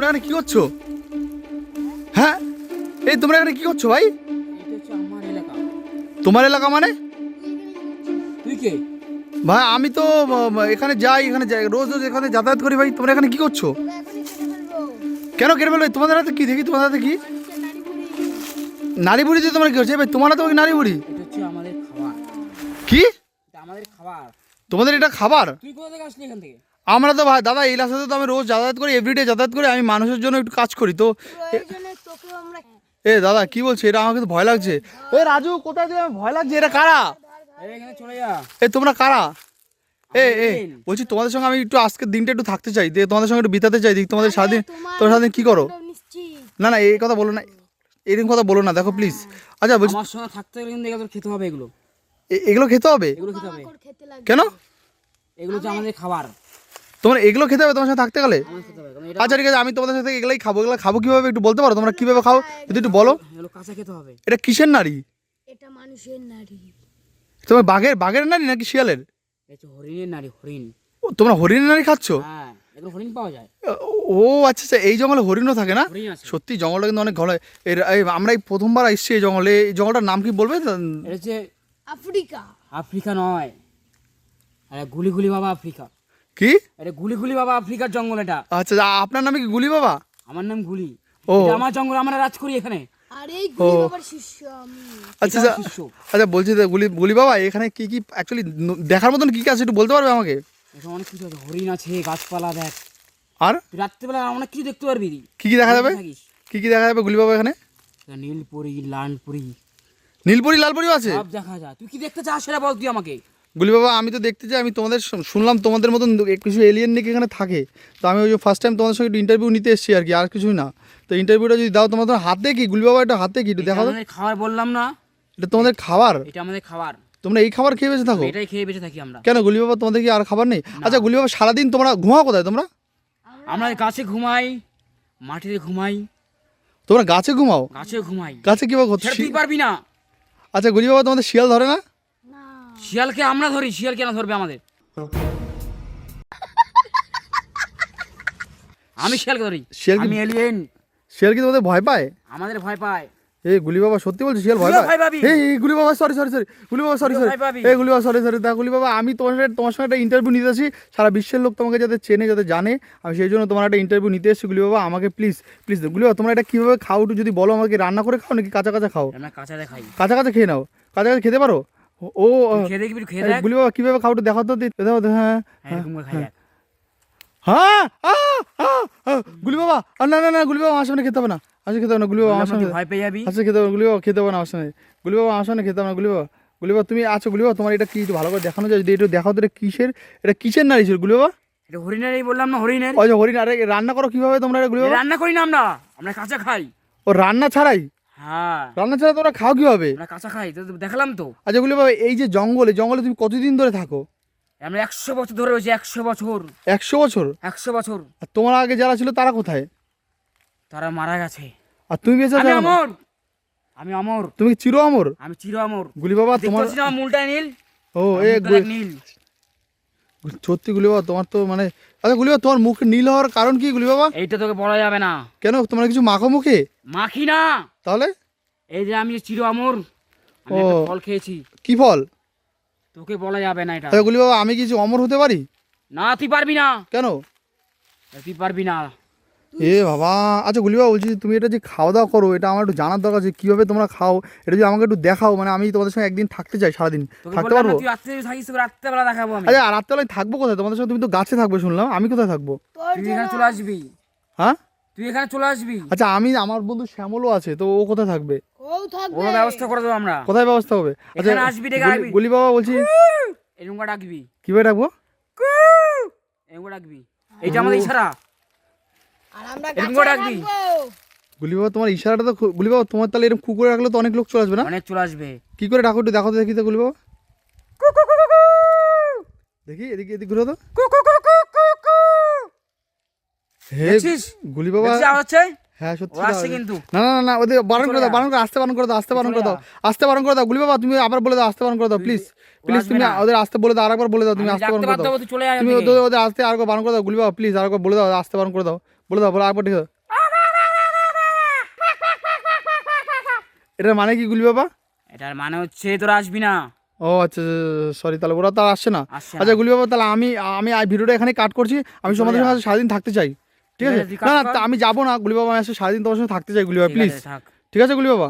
তোমরা এখানে কি করছ? হ্যাঁ? এই তোমরা এখানে কি করছ ভাই? হচ্ছে তোমার এলাকা মানে? তুই কে? ভাই আমি তো এখানে যাই এখানে যাই রোজ রোজ এখানে যাতায়াত করি ভাই। তোমরা এখানে কি করছ? কেন কেটে ফেলবে? তোমাদের হাতে কি? দেখি তোমাদের হাতে কি? নারী বুড়ি দিয়ে তোমরা কি করছ এই ভাই তোমার হাতে নারী বুড়ি হচ্ছে কি? আমাদের খাবার। তোমাদের এটা খাবার? তুই কোথা থেকে আসলি এখান থেকে? আমরা তো ভাই দাদা এই রাস্তাতে তো আমি রোজ যাতায়াত করি এভরিডে যাতায়াত করি আমি মানুষের জন্য একটু কাজ করি তো। প্রয়োজনে তোকেও আমরা এ দাদা কি বলছো? এটা আমাকে তো ভয় লাগছে। এ রাজু কোথায় দিয়ে আমার ভয় লাগছে এটা কারা? এ তোমরা কারা? এ এ বলছি তোমাদের সঙ্গে আমি একটু আজকের দিনটা একটু থাকতে চাই দিয়ে তোমাদের সঙ্গে একটু বিতাতে চাই দিক তোমাদের সারাদিন তোমার সারাদিন কি করো? না না এই কথা বলো না এরকম কথা বলো না দেখো প্লিজ আচ্ছা বলছি আমার সঙ্গে থাকতে গেলে কিন্তু এগুলো খেতে হবে এগুলো। এ- এগুলো খেতে হবে? এগুলো খেতে হবে। কেন? এগুলো হচ্ছে আমাদের খাবার। তোমরা এগুলো খেতে হবে তোমার সাথে থাকতে গেলে? আচ্ছা ঠিক আছে আমি তোমাদের সাথে এগুলাই খাব এগুলো খাব কীভাবে একটু বলতে পারো? তোমরা কীভাবে খাও? যদি একটু বলো। কাঁচা খেতে হবে। এটা কিসের নারী এটা মানুষের নারী তোমার বাঘের বাঘের নারী নাকি শিয়ালের? হরিণের নারী হরিণ। ও, তোমরা হরিণের নারী খাচ্ছ? হ্যাঁ হরিণ পাওয়া যায়। ও আচ্ছা আচ্ছা এই জঙ্গলে হরিণও থাকে না? সত্যি জঙ্গলটা কিন্তু অনেক ঘন এর আমরা এই প্রথমবার এসেছি এই জঙ্গলে। এই জঙ্গলটার নাম কি বলবে? আফ্রিকা। আফ্রিকা নয়। গুলি গুলি বাবা আফ্রিকা। কি? এটা গুলি গুলি বাবা আফ্রিকার জঙ্গল এটা। আচ্ছা আপনার নামে কি গুলি বাবা? আমার নাম গুলি। ও। এটা আমার জঙ্গল আমরা রাজ করি এখানে। আর এই গুলি বাবার শিষ্য আমি। আচ্ছা আচ্ছা আচ্ছা বলছি তো গুলি গুলি বাবা এখানে কি কি অ্যাকচুয়ালি দেখার মতন কি কি আছে একটু বলতে পারবে আমাকে? এখানে অনেক কিছু আছে হরিণ আছে গাছপালা দেখ। আর? রাত্রিবেলা অনেক কিছু দেখতে পারবি কি কি দেখা যাবে? কি কি দেখা যাবে গুলি বাবা এখানে? নীলপুরি লালপুরি। নীলপরি লালপরিও আছে? সব দেখা যায়। তুই কি দেখতে চাস সেটা বল তুই আমাকে। গুলি বাবা আমি তো দেখতে চাই আমি তোমাদের শুনলাম তোমাদের মতন কিছু এলিয়েন নাকি এখানে থাকে। তো আমি ওই যে ফার্স্ট টাইম তোমাদের সঙ্গে ইন্টারভিউ নিতে এসেছি আর কি আর কিছুই না। তো ইন্টারভিউটা যদি দাও তোমাদের হাতে কি? গুলি বাবা এটা হাতে কি? দেখা খাবার বললাম না। এটা তোমাদের খাবার? এটা আমাদের খাবার। তোমরা এই খাবার খেয়ে বেঁচে থাকো? এটাই খেয়ে বেঁচে থাকি আমরা। কেন? গুলি বাবা তোমাদের কি আর খাবার নেই? আচ্ছা গুলি বাবা সারাদিন তোমরা ঘুমাও কোথায় তোমরা? আমরা গাছে ঘুমাই মাটিতে ঘুমাই। তোমরা গাছে ঘুমাও? গাছে ঘুমাই। গাছে কি বাবা সেটা তুই পারবি না। আচ্ছা গুলি বাবা তোমাদের শিয়াল ধরে না? শিয়ালকে আমরা ধরি শিয়াল কেন ধরবে আমাদের? আমি শিয়ালকে ধরি। শিয়াল কি- আমি এলিয়েন শিয়াল কি তোমাদের ভয় পায়? আমাদের ভয় পায়। এই গুলি বাবা সত্যি বলছি শিয়াল ভয় তুইও পায়? পাবি। এই এই গুলি বাবা সরি সরি সরি গুলি বাবা সরি সরি ভয় পাবি। এই গুলি বাবা সরি সরি দা গুলি বাবা আমি তোমার সাথে তোমার সঙ্গে একটা ইন্টারভিউ নিতে আসি। সারা বিশ্বের লোক তোমাকে যাতে চেনে যাতে জানে। আমি সেই জন্য তোমার একটা ইন্টারভিউ নিতে এসেছি গুলি বাবা আমাকে প্লিজ প্লিজ গুলি বাবা তোমরা এটা কীভাবে খাও একটু যদি বলো আমাকে রান্না করে খাও নাকি কাঁচা কাঁচা খাও? আমরা কাঁচাতে খাই। কাঁচা কাঁচা খেয়ে নাও। কাঁচা কাঁচা খেতে পারো? ও- খেয়ে দেখবি খেয়ে দেখ। গুলি বাবা কীভাবে খাও একটু দেখাও তো দেখাও হ্যাঁ হ্যাঁ। হ্যাঁ আহ, আহ, গুলি বাবা আহ, না না না গুলি বাবা আমার সামনে খেতে হবে না আসলে খেতে হবে না গুলি বাবা আমার সামনে ভয় পেয়ে যাবি। আচ্ছা খেতে হবে না, গুলি বাবা খেতে হবে না আমার সামনে গুলি বাবা আমার সামনে খেতে হবে না গুলি বাবা গুলি বাবা তুমি আছো গুলি বাবা তোমার এটা কি একটু ভালো করে দেখানো যায় যদি একটু দেখাও তো কিসের এটা কিসের নারী ছিল গুলি বাবা? এটা হরিণের এই বললাম না হরিণের। ওই যে হরিণ আরে রান্না করো কীভাবে তোমরা এটা গুলি বাবা? রান্না করি না আমরা আমরা কাঁচা খাই। ও রান্না ছাড়াই? হ্যাঁ। রান্না ছাড়া তোমরা খাও কীভাবে? আমরা কাঁচা খাই তো তো দেখালাম তো। আচ্ছা গুলি বাবা এই যে জঙ্গলে জঙ্গলে তুমি কতদিন ধরে থাকো? আমরা একশো বছর ধরে রয়েছি একশো বছর। একশো বছর? একশো বছর। আর তোমার আগে যারা ছিল তারা কোথায়? তারা মারা গেছে। আর তুমি বেঁচে আমি অমর। আমি অমর। তুমি চির অমর? আমি চির অমর। গুলি বাবা তোমার নীল? ও এ নীল। সত্যি গুলি বাবা তোমার তো মানে আচ্ছা গুলি বাবা তোমার মুখ নীল হওয়ার কারণ কি গুলি বাবা? এইটা তোকে বলা যাবে না। কেন তোমার কিছু মাখো মুখে? মাখি না। তাহলে? এই যে আমি চির অমর আমি ও। একটা ফল খেয়েছি। কি ফল? তোকে বলা যাবে না এটা। গুলি বাবা আমি কিছু অমর হতে পারি? না তুই পারবি না। কেন? তুই পারবি না। এ বাবা আচ্ছা গুলি বাবা বলছি তুমি এটা যে খাওয়া দাওয়া করো এটা আমার একটু জানার দরকার আছে কীভাবে তোমরা খাও? এটা যদি আমাকে একটু দেখাও মানে আমি তোমাদের সঙ্গে একদিন থাকতে চাই সারাদিন। থাকতে পারব? রাত্রেবেলা দেখাবো আচ্ছা রাত্রেবেলায় থাকব কোথায়? তোমাদের সঙ্গে তুমি তো গাছে থাকবে শুনলাম। আমি কোথায় থাকব? চলে আসবি। হ্যাঁ? তুই এখানে চলে আসবি? আচ্ছা আমি আমার বন্ধু শ্যামলও আছে তো ও কোথায় থাকবে? ও থাকবে। ওর ব্যবস্থা করে দেবো আমরা। কোথায় ব্যবস্থা হবে? আচ্ছা এখানে আসবি, ডেকে আসবি। গুলি বাবা বলছি। এরকম করে ডাকবি। কীভাবে ডাকবো? এরকম করে ডাকবি। এইটা আমাদের ইশারা। আর আমরা এরকম করে ডাকবি। রাখব গুলি বাবা তোমার ইশারাটা তো গুলি বাবা তোমার তাহলে এরকম কুকুরে রাখলে তো অনেক লোক চলে আসবে না? অনেক চলে আসবে। কি করে ডাকো একটু দেখো তো দেখি তো গুলি বাবা। দেখি এদিকে এদিকে ঘুরে তো। হে দেখছিস? গুলি বাবা। হচ্ছে? হ্যাঁ সত্যি। কিন্তু। না না না, ওদের বারণ করে দাও। বারণ করে আসতে বারণ করে দাও আসতে বারণ করে দাও আসতে বারণ করে দাও। গুলি বাবা তুমি আবার বলে দাও আসতে বারণ করে দাও প্লিজ প্লিজ তুমি ওদের আসতে বলে দাও আরেকবার বলে দাও তুমি আসতে বারণ করে দাও। তুমি ওদের ওদের আসতে আরেকবার বারণ করে দাও গুলি বাবা প্লিজ আরেকবার বলে দাও আসতে বারণ করে দাও বলে দাও বলে আরেকবার ঠিক এটার মানে কি গুলি বাবা? এটার মানে হচ্ছে তোরা আসবি না। ও আচ্ছা সরি তাহলে ওরা তো আসছে না। আচ্ছা গুলি বাবা তাহলে আমি আমি ভিডিওটা এখানে কাট করছি। আমি তোমাদের যা। সঙ্গে সারাদিন থাকতে চাই। ঠিক আছে? না না আমি যাব না গুলি বাবা আমি আসলে সারাদিন তোমার সঙ্গে থাকতে চাই গুলি বাবা প্লিজ ঠিক আছে গুলি বাবা